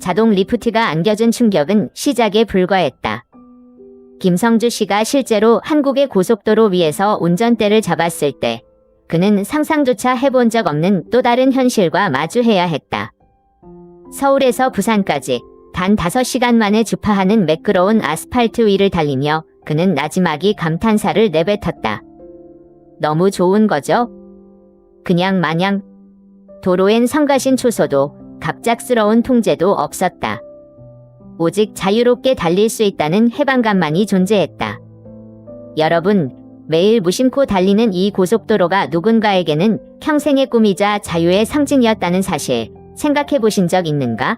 자동 리프트가 안겨준 충격은 시작에 불과했다. 김성주 씨가 실제로 한국의 고속도로 위에서 운전대를 잡았을 때 그는 상상조차 해본 적 없는 또 다른 현실과 마주해야 했다. 서울에서 부산까지 단 5시간 만에 주파하는 매끄러운 아스팔트 위를 달리며 그는 나지막이 감탄사를 내뱉었다. 너무 좋은 거죠? 그냥 마냥 도로엔 성가신 초소도 갑작스러운 통제도 없었다. 오직 자유롭게 달릴 수 있다는 해방감만이 존재했다. 여러분, 매일 무심코 달리는 이 고속도로가 누군가에게는 평생의 꿈이자 자유의 상징이었다는 사실 생각해 보신 적 있는가?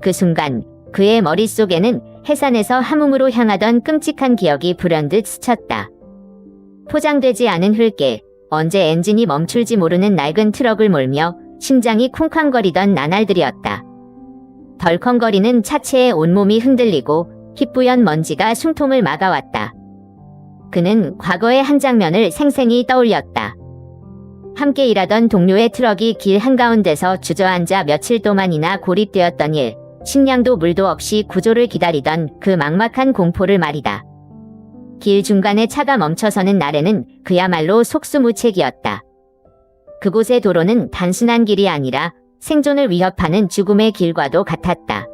그 순간 그의 머릿속에는 해산에서 함흥으로 향하던 끔찍한 기억이 불현듯 스쳤다. 포장되지 않은 흙길, 언제 엔진이 멈출지 모르는 낡은 트럭을 몰며 심장이 쿵쾅거리던 나날들이었다. 덜컹거리는 차체에 온몸이 흔들리고 희뿌연 먼지가 숨통을 막아왔다. 그는 과거의 한 장면을 생생히 떠올렸다. 함께 일하던 동료의 트럭이 길 한가운데서 주저앉아 며칠 동안이나 고립되었던 일, 식량도 물도 없이 구조를 기다리던 그 막막한 공포를 말이다. 길 중간에 차가 멈춰서는 날에는 그야말로 속수무책이었다. 그곳의 도로는 단순한 길이 아니라 생존을 위협하는 죽음의 길과도 같았다.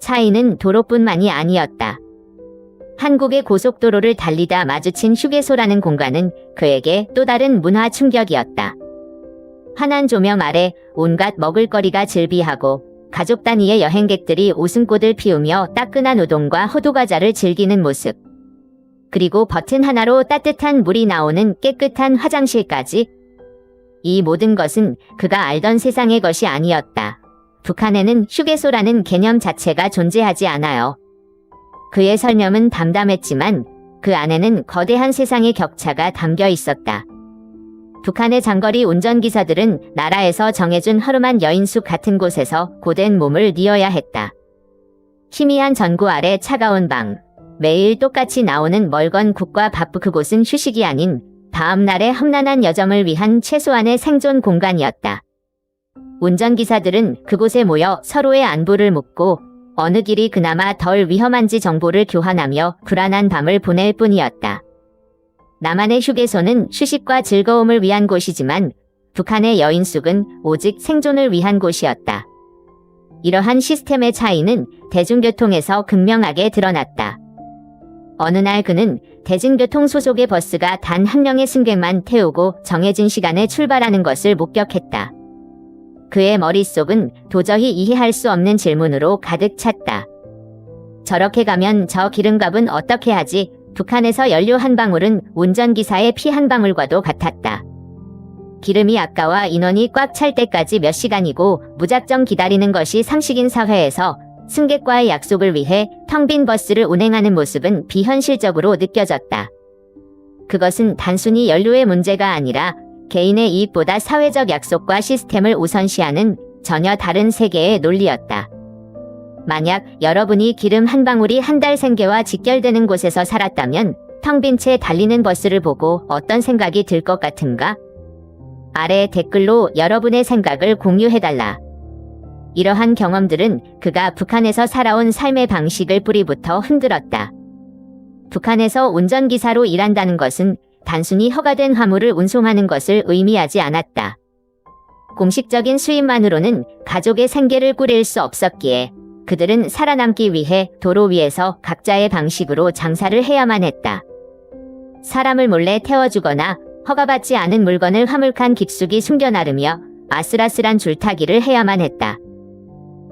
차이는 도로뿐만이 아니었다. 한국의 고속도로를 달리다 마주친 휴게소라는 공간은 그에게 또 다른 문화 충격이었다. 환한 조명 아래 온갖 먹을거리가 즐비하고 가족 단위의 여행객들이 웃음꽃을 피우며 따끈한 우동과 호두과자를 즐기는 모습. 그리고 버튼 하나로 따뜻한 물이 나오는 깨끗한 화장실까지. 이 모든 것은 그가 알던 세상의 것이 아니었다. 북한에는 휴게소라는 개념 자체가 존재하지 않아요. 그의 설명은 담담했지만 그 안에는 거대한 세상의 격차가 담겨 있었다. 북한의 장거리 운전기사들은 나라에서 정해준 허름한 여인숙 같은 곳에서 고된 몸을 뉘어야 했다. 희미한 전구 아래 차가운 방, 매일 똑같이 나오는 멀건 국과 바쁘 그곳은 휴식이 아닌 다음날의 험난한 여정을 위한 최소한의 생존 공간이었다. 운전기사들은 그곳에 모여 서로의 안부를 묻고 어느 길이 그나마 덜 위험한지 정보를 교환하며 불안한 밤을 보낼 뿐이었다. 나만의 휴게소는 휴식과 즐거움을 위한 곳이지만 북한의 여인숙은 오직 생존을 위한 곳이었다. 이러한 시스템의 차이는 대중교통에서 극명하게 드러났다. 어느 날 그는 대중교통 소속의 버스가 단 한 명의 승객만 태우고 정해진 시간에 출발하는 것을 목격했다. 그의 머릿속은 도저히 이해할 수 없는 질문으로 가득 찼다. 저렇게 가면 저 기름값은 어떻게 하지? 북한에서 연료 한 방울은 운전기사의 피 한 방울과도 같았다. 기름이 아까와 인원이 꽉 찰 때까지 몇 시간이고 무작정 기다리는 것이 상식인 사회에서 승객과의 약속을 위해 텅 빈 버스를 운행하는 모습은 비현실적으로 느껴졌다. 그것은 단순히 연료의 문제가 아니라 개인의 이익보다 사회적 약속과 시스템을 우선시하는 전혀 다른 세계의 논리였다. 만약 여러분이 기름 한 방울이 한 달 생계와 직결되는 곳에서 살았다면 텅 빈 채 달리는 버스를 보고 어떤 생각이 들 것 같은가? 아래 댓글로 여러분의 생각을 공유해달라. 이러한 경험들은 그가 북한에서 살아온 삶의 방식을 뿌리부터 흔들었다. 북한에서 운전기사로 일한다는 것은 단순히 허가된 화물을 운송하는 것을 의미하지 않았다. 공식적인 수입만으로는 가족의 생계를 꾸릴 수 없었기에 그들은 살아남기 위해 도로 위에서 각자의 방식으로 장사를 해야만 했다. 사람을 몰래 태워주거나 허가받지 않은 물건을 화물칸 깊숙이 숨겨 나르며 아슬아슬한 줄타기를 해야만 했다.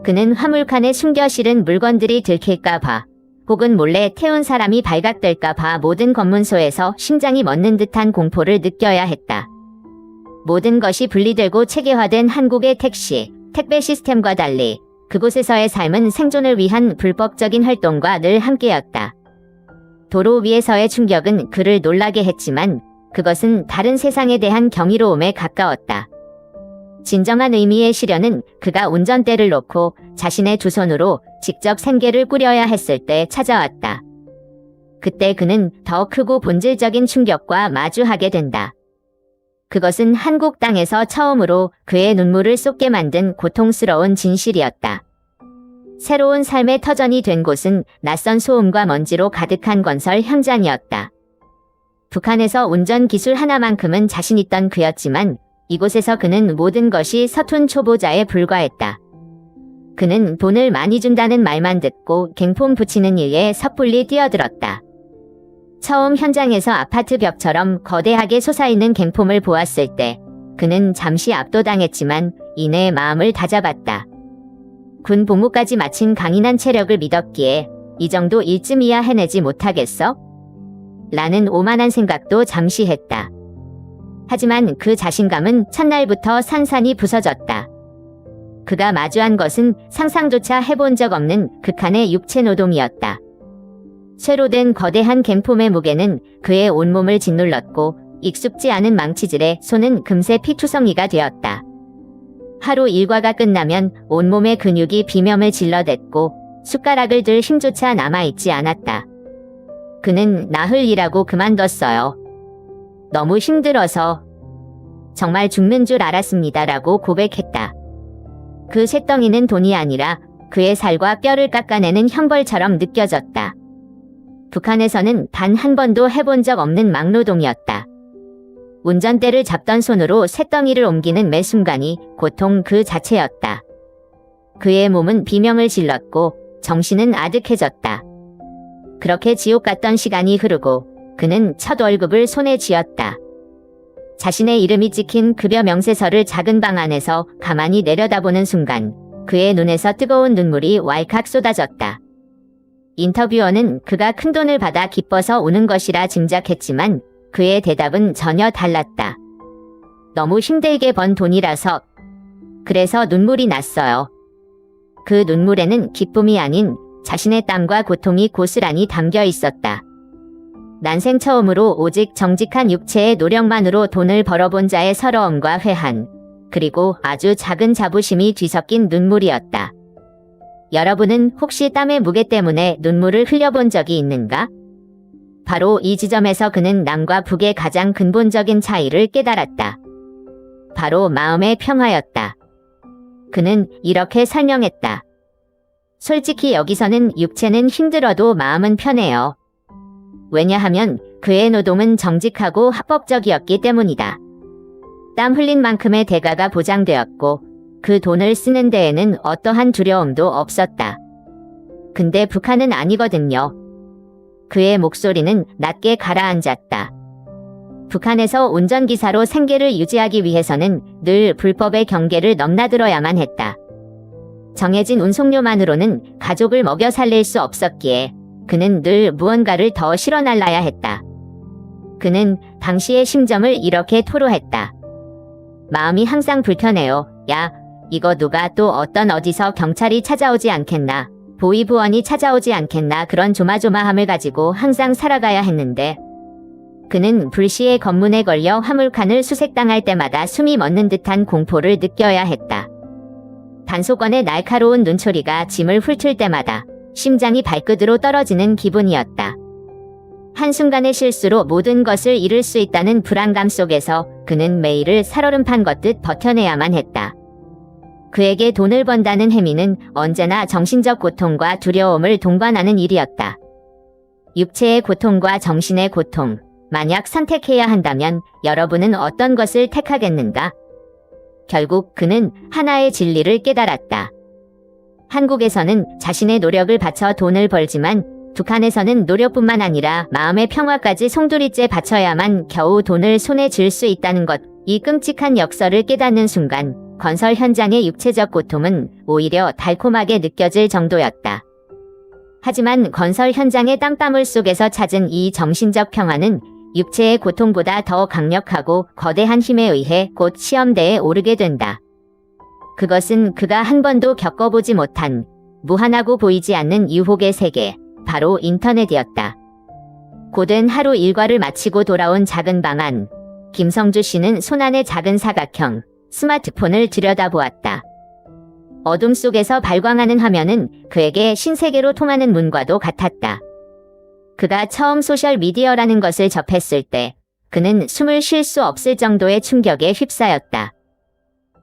그는 화물칸에 숨겨 실은 물건들이 들킬까 봐 혹은 몰래 태운 사람이 발각될까 봐 모든 검문소에서 심장이 멎는 듯한 공포를 느껴야 했다. 모든 것이 분리되고 체계화된 한국의 택시, 택배 시스템과 달리 그곳에서의 삶은 생존을 위한 불법적인 활동과 늘 함께였다. 도로 위에서의 충격은 그를 놀라게 했지만 그것은 다른 세상에 대한 경이로움에 가까웠다. 진정한 의미의 시련은 그가 운전대를 놓고 자신의 두 손으로 직접 생계를 꾸려야 했을 때 찾아왔다. 그때 그는 더 크고 본질적인 충격과 마주하게 된다. 그것은 한국 땅에서 처음으로 그의 눈물을 쏟게 만든 고통스러운 진실이었다. 새로운 삶의 터전이 된 곳은 낯선 소음과 먼지로 가득한 건설 현장이었다. 북한에서 운전 기술 하나만큼은 자신 있던 그였지만 이곳에서 그는 모든 것이 서툰 초보자에 불과했다. 그는 돈을 많이 준다는 말만 듣고 갱폼 붙이는 일에 섣불리 뛰어들었다. 처음 현장에서 아파트 벽처럼 거대하게 솟아있는 갱폼을 보았을 때 그는 잠시 압도당했지만 이내 마음을 다잡았다. 군 복무까지 마친 강인한 체력을 믿었기에 이 정도 일쯤이야 해내지 못하겠어? 라는 오만한 생각도 잠시 했다. 하지만 그 자신감은 첫날부터 산산이 부서졌다. 그가 마주한 것은 상상조차 해본 적 없는 극한의 육체 노동이었다. 쇠로 된 거대한 갱폼의 무게는 그의 온몸을 짓눌렀고 익숙지 않은 망치질에 손은 금세 피투성이가 되었다. 하루 일과가 끝나면 온몸의 근육이 비명을 질러댔고 숟가락을 들 힘조차 남아있지 않았다. 그는 나흘 일하고 그만뒀어요. 너무 힘들어서 정말 죽는 줄 알았습니다 라고 고백했다. 그 쇳덩이는 돈이 아니라 그의 살과 뼈를 깎아내는 형벌처럼 느껴졌다. 북한에서는 단 한 번도 해본 적 없는 막노동이었다. 운전대를 잡던 손으로 쇳덩이를 옮기는 매 순간이 고통 그 자체였다. 그의 몸은 비명을 질렀고 정신은 아득해졌다. 그렇게 지옥 같던 시간이 흐르고 그는 첫 월급을 손에 쥐었다. 자신의 이름이 찍힌 급여 명세서를 작은 방 안에서 가만히 내려다보는 순간 그의 눈에서 뜨거운 눈물이 왈칵 쏟아졌다. 인터뷰어는 그가 큰 돈을 받아 기뻐서 우는 것이라 짐작했지만 그의 대답은 전혀 달랐다. 너무 힘들게 번 돈이라서 그래서 눈물이 났어요. 그 눈물에는 기쁨이 아닌 자신의 땀과 고통이 고스란히 담겨 있었다. 난생 처음으로 오직 정직한 육체의 노력만으로 돈을 벌어본 자의 서러움과 회한, 그리고 아주 작은 자부심이 뒤섞인 눈물이었다. 여러분은 혹시 땀의 무게 때문에 눈물을 흘려본 적이 있는가? 바로 이 지점에서 그는 남과 북의 가장 근본적인 차이를 깨달았다. 바로 마음의 평화였다. 그는 이렇게 설명했다. 솔직히 여기서는 육체는 힘들어도 마음은 편해요. 왜냐하면 그의 노동은 정직하고 합법적이었기 때문이다. 땀 흘린 만큼의 대가가 보장되었고 그 돈을 쓰는 데에는 어떠한 두려움도 없었다. 근데 북한은 아니거든요. 그의 목소리는 낮게 가라앉았다. 북한에서 운전기사로 생계를 유지하기 위해서는 늘 불법의 경계를 넘나들어야만 했다. 정해진 운송료만으로는 가족을 먹여 살릴 수 없었기에 그는 늘 무언가를 더 실어 날라야 했다. 그는 당시의 심정을 이렇게 토로했다. 마음이 항상 불편해요. 야, 이거 누가 또 어떤 어디서 경찰이 찾아오지 않겠나. 보이부원이 찾아오지 않겠나 그런 조마조마함을 가지고 항상 살아가야 했는데 그는 불시의 검문에 걸려 화물칸을 수색당할 때마다 숨이 멎는 듯한 공포를 느껴야 했다. 단속원의 날카로운 눈초리가 짐을 훑을 때마다 심장이 발끝으로 떨어지는 기분이었다. 한순간의 실수로 모든 것을 잃을 수 있다는 불안감 속에서 그는 매일을 살얼음판 걷듯 버텨내야만 했다. 그에게 돈을 번다는 행위는 언제나 정신적 고통과 두려움을 동반하는 일이었다. 육체의 고통과 정신의 고통, 만약 선택해야 한다면 여러분은 어떤 것을 택하겠는가? 결국 그는 하나의 진리를 깨달았다. 한국에서는 자신의 노력을 바쳐 돈을 벌지만 북한에서는 노력뿐만 아니라 마음의 평화까지 송두리째 바쳐야만 겨우 돈을 손에 쥘 수 있다는 것, 이 끔찍한 역설을 깨닫는 순간 건설 현장의 육체적 고통은 오히려 달콤하게 느껴질 정도였다. 하지만 건설 현장의 땀방울 속에서 찾은 이 정신적 평화는 육체의 고통보다 더 강력하고 거대한 힘에 의해 곧 시험대에 오르게 된다. 그것은 그가 한 번도 겪어보지 못한 무한하고 보이지 않는 유혹의 세계, 바로 인터넷이었다. 고된 하루 일과를 마치고 돌아온 작은 방 안, 김성주 씨는 손안의 작은 사각형, 스마트폰을 들여다보았다. 어둠 속에서 발광하는 화면은 그에게 신세계로 통하는 문과도 같았다. 그가 처음 소셜미디어라는 것을 접했을 때 그는 숨을 쉴 수 없을 정도의 충격에 휩싸였다.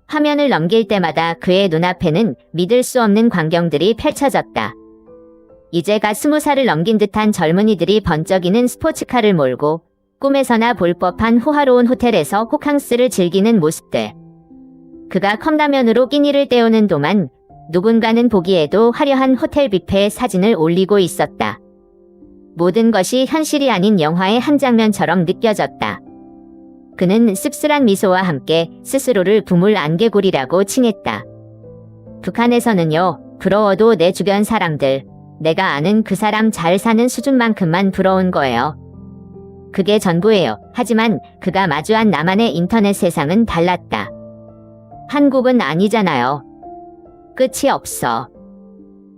화면을 넘길 때마다 그의 눈앞에는 믿을 수 없는 광경들이 펼쳐졌다. 이제가 스무 살을 넘긴 듯한 젊은이들이 번쩍이는 스포츠카를 몰고 꿈에서나 볼 법한 호화로운 호텔에서 호캉스를 즐기는 모습들. 그가 컵라면으로 끼니를 때우는 동안 누군가는 보기에도 화려한 호텔 뷔페에 사진을 올리고 있었다. 모든 것이 현실이 아닌 영화의 한 장면처럼 느껴졌다. 그는 씁쓸한 미소와 함께 스스로를 부물 안개골이라고 칭했다. 북한에서는요, 부러워도 내 주변 사람들, 내가 아는 그 사람 잘 사는 수준만큼만 부러운 거예요. 그게 전부예요. 하지만 그가 마주한 나만의 인터넷 세상은 달랐다. 한국은 아니잖아요. 끝이 없어.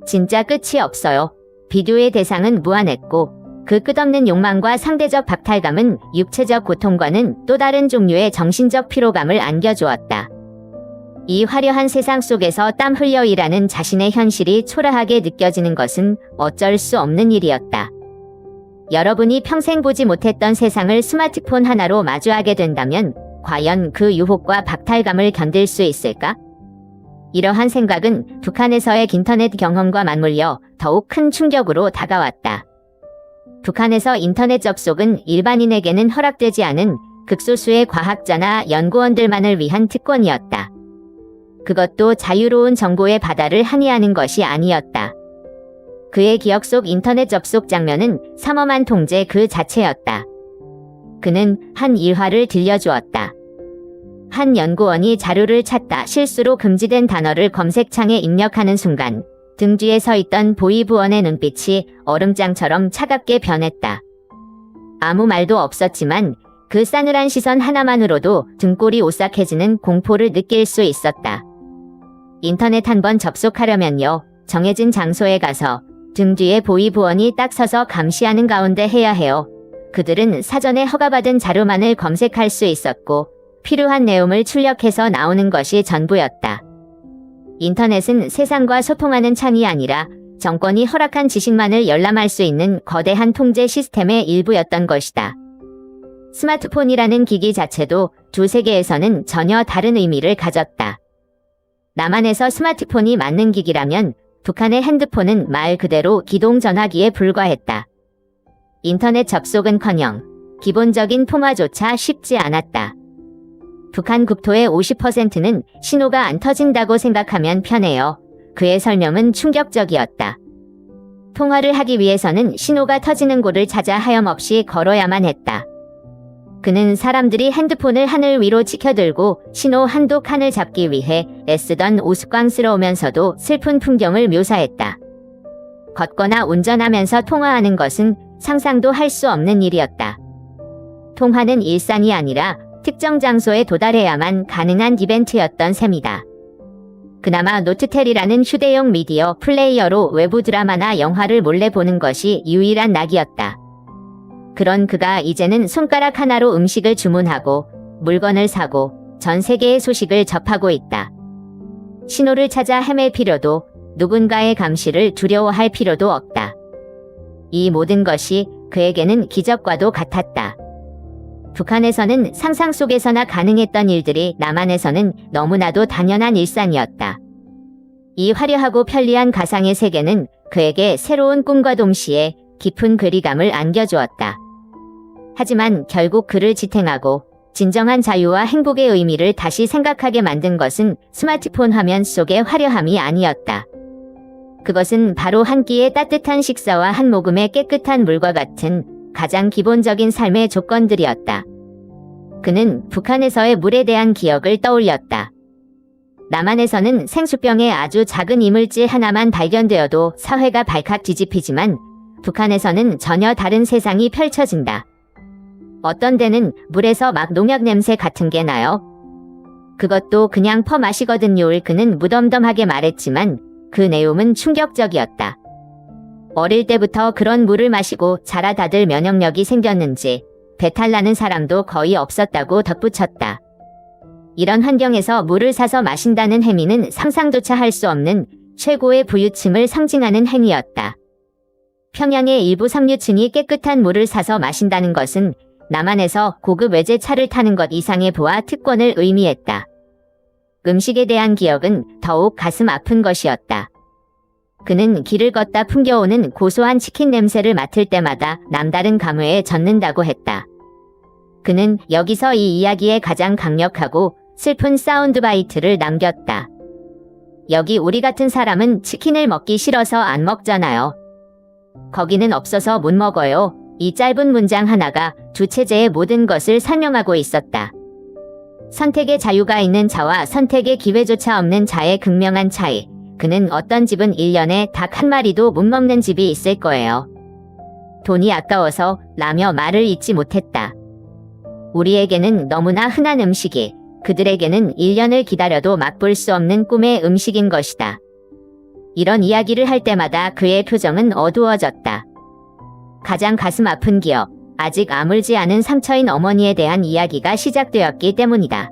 진짜 끝이 없어요. 비교의 대상은 무한했고, 그 끝없는 욕망과 상대적 박탈감은 육체적 고통과는 또 다른 종류의 정신적 피로감을 안겨주었다. 이 화려한 세상 속에서 땀 흘려 일하는 자신의 현실이 초라하게 느껴지는 것은 어쩔 수 없는 일이었다. 여러분이 평생 보지 못했던 세상을 스마트폰 하나로 마주하게 된다면 과연 그 유혹과 박탈감을 견딜 수 있을까? 이러한 생각은 북한에서의 인터넷 경험과 맞물려 더욱 큰 충격으로 다가왔다. 북한에서 인터넷 접속은 일반인에게는 허락되지 않은 극소수의 과학자나 연구원들만을 위한 특권이었다. 그것도 자유로운 정보의 바다를 항의하는 것이 아니었다. 그의 기억 속 인터넷 접속 장면은 삼엄한 통제 그 자체였다. 그는 한 일화를 들려주었다. 한 연구원이 자료를 찾다 실수로 금지된 단어를 검색창에 입력하는 순간 등 뒤에 서 있던 보이부원의 눈빛이 얼음장처럼 차갑게 변했다. 아무 말도 없었지만 그 싸늘한 시선 하나만으로도 등골이 오싹해지는 공포를 느낄 수 있었다. 인터넷 한 번 접속하려면요, 정해진 장소에 가서 등 뒤에 보이부원이 딱 서서 감시하는 가운데 해야 해요. 그들은 사전에 허가받은 자료만을 검색할 수 있었고, 필요한 내용을 출력해서 나오는 것이 전부였다. 인터넷은 세상과 소통하는 창이 아니라 정권이 허락한 지식만을 열람할 수 있는 거대한 통제 시스템의 일부였던 것이다. 스마트폰이라는 기기 자체도 두 세계에서는 전혀 다른 의미를 가졌다. 남한에서 스마트폰이 맞는 기기라면 북한의 핸드폰은 말 그대로 기동 전화기에 불과했다. 인터넷 접속은커녕 기본적인 통화조차 쉽지 않았다. 북한 국토의 50%는 신호가 안 터진다고 생각하면 편해요. 그의 설명은 충격적이었다. 통화를 하기 위해서는 신호가 터지는 곳을 찾아 하염없이 걸어야만 했다. 그는 사람들이 핸드폰을 하늘 위로 치켜들고 신호 한두 칸을 잡기 위해 애쓰던 우스꽝스러우면서도 슬픈 풍경을 묘사했다. 걷거나 운전하면서 통화하는 것은 상상도 할 수 없는 일이었다. 통화는 일상이 아니라 특정 장소에 도달해야만 가능한 이벤트였던 셈이다. 그나마 노트텔이라는 휴대용 미디어 플레이어로 외부 드라마나 영화를 몰래 보는 것이 유일한 낙이었다. 그런 그가 이제는 손가락 하나로 음식을 주문하고 물건을 사고 전 세계의 소식을 접하고 있다. 신호를 찾아 헤맬 필요도 누군가의 감시를 두려워할 필요도 없다. 이 모든 것이 그에게는 기적과도 같았다. 북한에서는 상상 속에서나 가능했던 일들이 남한에서는 너무나도 당연한 일상이었다. 이 화려하고 편리한 가상의 세계는 그에게 새로운 꿈과 동시에 깊은 괴리감을 안겨주었다. 하지만 결국 그를 지탱하고 진정한 자유와 행복의 의미를 다시 생각하게 만든 것은 스마트폰 화면 속의 화려함이 아니었다. 그것은 바로 한 끼의 따뜻한 식사와 한 모금의 깨끗한 물과 같은 가장 기본적인 삶의 조건들이었다. 그는 북한에서의 물에 대한 기억을 떠올렸다. 남한에서는 생수병에 아주 작은 이물질 하나만 발견되어도 사회가 발칵 뒤집히지만 북한에서는 전혀 다른 세상이 펼쳐진다. 어떤 데는 물에서 막 농약 냄새 같은 게 나요. 그것도 그냥 퍼 마시거든요. 그는 무덤덤하게 말했지만 그 내용은 충격적이었다. 어릴 때부터 그런 물을 마시고 자라 다들 면역력이 생겼는지 배탈 나는 사람도 거의 없었다고 덧붙였다. 이런 환경에서 물을 사서 마신다는 행위는 상상조차 할 수 없는 최고의 부유층을 상징하는 행위였다. 평양의 일부 삼류층이 깨끗한 물을 사서 마신다는 것은 남한에서 고급 외제차를 타는 것 이상의 부와 특권을 의미했다. 음식에 대한 기억은 더욱 가슴 아픈 것이었다. 그는 길을 걷다 풍겨오는 고소한 치킨 냄새를 맡을 때마다 남다른 감회에 젖는다고 했다. 그는 여기서 이 이야기의 가장 강력하고 슬픈 사운드 바이트를 남겼다. 여기 우리 같은 사람은 치킨을 먹기 싫어서 안 먹잖아요. 거기는 없어서 못 먹어요. 이 짧은 문장 하나가 두 체제의 모든 것을 설명하고 있었다. 선택의 자유가 있는 자와 선택의 기회조차 없는 자의 극명한 차이. 그는 어떤 집은 1년에 닭 한 마리도 못 먹는 집이 있을 거예요. 돈이 아까워서 라며 말을 잇지 못했다. 우리에게는 너무나 흔한 음식이 그들에게는 1년을 기다려도 맛볼 수 없는 꿈의 음식인 것이다. 이런 이야기를 할 때마다 그의 표정은 어두워졌다. 가장 가슴 아픈 기억, 아직 아물지 않은 상처인 어머니에 대한 이야기가 시작되었기 때문이다.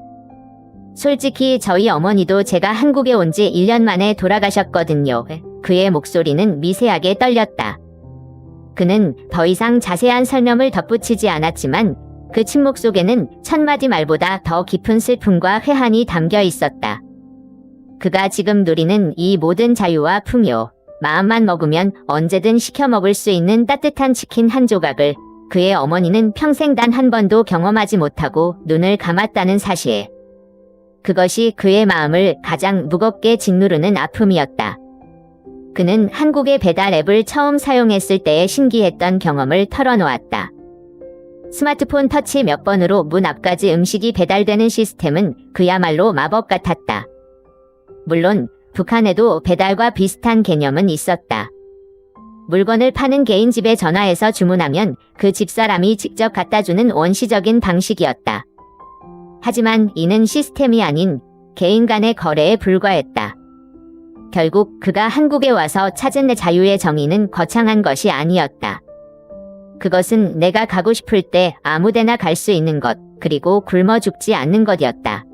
솔직히 저희 어머니도 제가 한국에 온 지 1년 만에 돌아가셨거든요. 그의 목소리는 미세하게 떨렸다. 그는 더 이상 자세한 설명을 덧붙이지 않았지만 그 침묵 속에는 첫마디 말보다 더 깊은 슬픔과 회한이 담겨 있었다. 그가 지금 누리는 이 모든 자유와 풍요, 마음만 먹으면 언제든 시켜 먹을 수 있는 따뜻한 치킨 한 조각을 그의 어머니는 평생 단 한 번도 경험하지 못하고 눈을 감았다는 사실. 그것이 그의 마음을 가장 무겁게 짓누르는 아픔이었다. 그는 한국의 배달 앱을 처음 사용했을 때의 신기했던 경험을 털어놓았다. 스마트폰 터치 몇 번으로 문 앞까지 음식이 배달되는 시스템은 그야말로 마법 같았다. 물론 북한에도 배달과 비슷한 개념은 있었다. 물건을 파는 개인 집에 전화해서 주문하면 그 집사람이 직접 갖다 주는 원시적인 방식이었다. 하지만 이는 시스템이 아닌 개인 간의 거래에 불과했다. 결국 그가 한국에 와서 찾은 내 자유의 정의는 거창한 것이 아니었다. 그것은 내가 가고 싶을 때 아무데나 갈 수 있는 것, 그리고 굶어 죽지 않는 것이었다.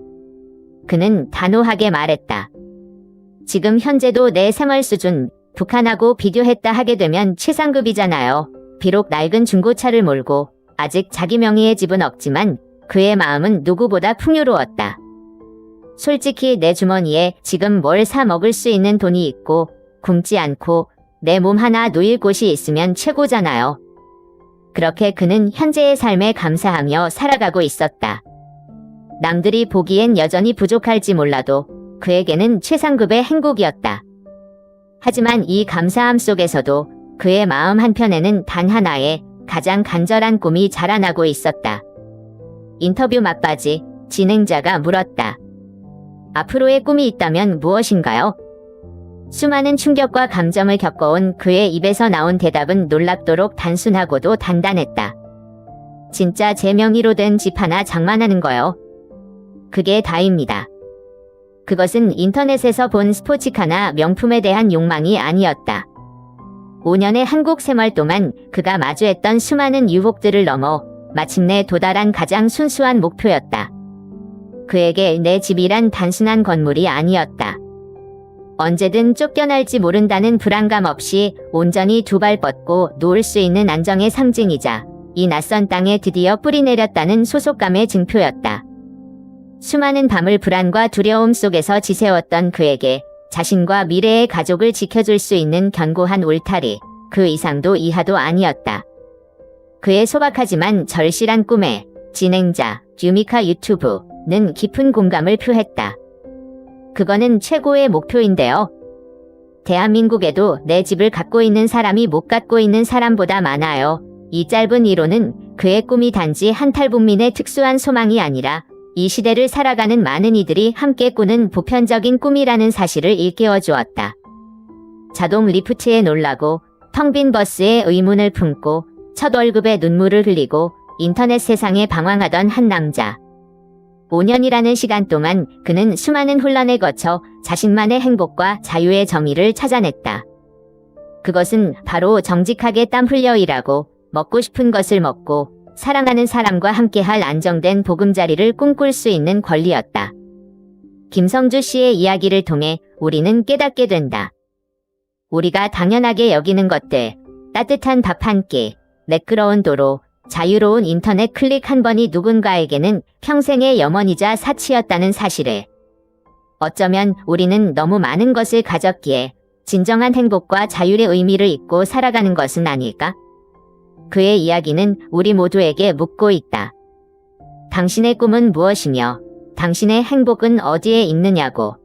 그는 단호하게 말했다. 지금 현재도 내 생활 수준, 북한하고 비교했다 하게 되면 최상급이잖아요. 비록 낡은 중고차를 몰고 아직 자기 명의의 집은 없지만 그의 마음은 누구보다 풍요로웠다. 솔직히 내 주머니에 지금 뭘 사 먹을 수 있는 돈이 있고 굶지 않고 내 몸 하나 누일 곳이 있으면 최고잖아요. 그렇게 그는 현재의 삶에 감사하며 살아가고 있었다. 남들이 보기엔 여전히 부족할지 몰라도 그에게는 최상급의 행복이었다. 하지만 이 감사함 속에서도 그의 마음 한편에는 단 하나의 가장 간절한 꿈이 자라나고 있었다. 인터뷰 막바지 진행자가 물었다. 앞으로의 꿈이 있다면 무엇인가요? 수많은 충격과 감정을 겪어온 그의 입에서 나온 대답은 놀랍도록 단순하고도 단단했다. 진짜 제 명의로 된 집 하나 장만하는 거요. 그게 다입니다. 그것은 인터넷에서 본 스포츠카나 명품에 대한 욕망이 아니었다. 5년의 한국 생활 동안 그가 마주했던 수많은 유혹들을 넘어 마침내 도달한 가장 순수한 목표였다. 그에게 내 집이란 단순한 건물이 아니었다. 언제든 쫓겨날지 모른다는 불안감 없이 온전히 두 발 뻗고 누울 수 있는 안정의 상징이자 이 낯선 땅에 드디어 뿌리 내렸다는 소속감의 증표였다. 수많은 밤을 불안과 두려움 속에서 지새웠던 그에게 자신과 미래의 가족을 지켜줄 수 있는 견고한 울타리, 그 이상도 이하도 아니었다. 그의 소박하지만 절실한 꿈에 진행자 유미카 유튜브는 깊은 공감을 표했다. 그거는 최고의 목표인데요. 대한민국에도 내 집을 갖고 있는 사람이 못 갖고 있는 사람보다 많아요. 이 짧은 이론은 그의 꿈이 단지 한 탈북민의 특수한 소망이 아니라 이 시대를 살아가는 많은 이들이 함께 꾸는 보편적인 꿈이라는 사실을 일깨워 주었다. 자동 리프트에 놀라고 텅 빈 버스에 의문을 품고 첫 월급에 눈물을 흘리고 인터넷 세상에 방황하던 한 남자. 5년이라는 시간 동안 그는 수많은 혼란을 거쳐 자신만의 행복과 자유의 정의를 찾아냈다. 그것은 바로 정직하게 땀 흘려 일하고 먹고 싶은 것을 먹고 사랑하는 사람과 함께할 안정된 보금자리를 꿈꿀 수 있는 권리였다. 김성주 씨의 이야기를 통해 우리는 깨닫게 된다. 우리가 당연하게 여기는 것들, 따뜻한 밥 한 끼, 매끄러운 도로, 자유로운 인터넷 클릭 한 번이 누군가에게는 평생의 염원이자 사치였다는 사실을 어쩌면 우리는 너무 많은 것을 가졌기에 진정한 행복과 자율의 의미를 잊고 살아가는 것은 아닐까? 그의 이야기는 우리 모두에게 묻고 있다. 당신의 꿈은 무엇이며 당신의 행복은 어디에 있느냐고.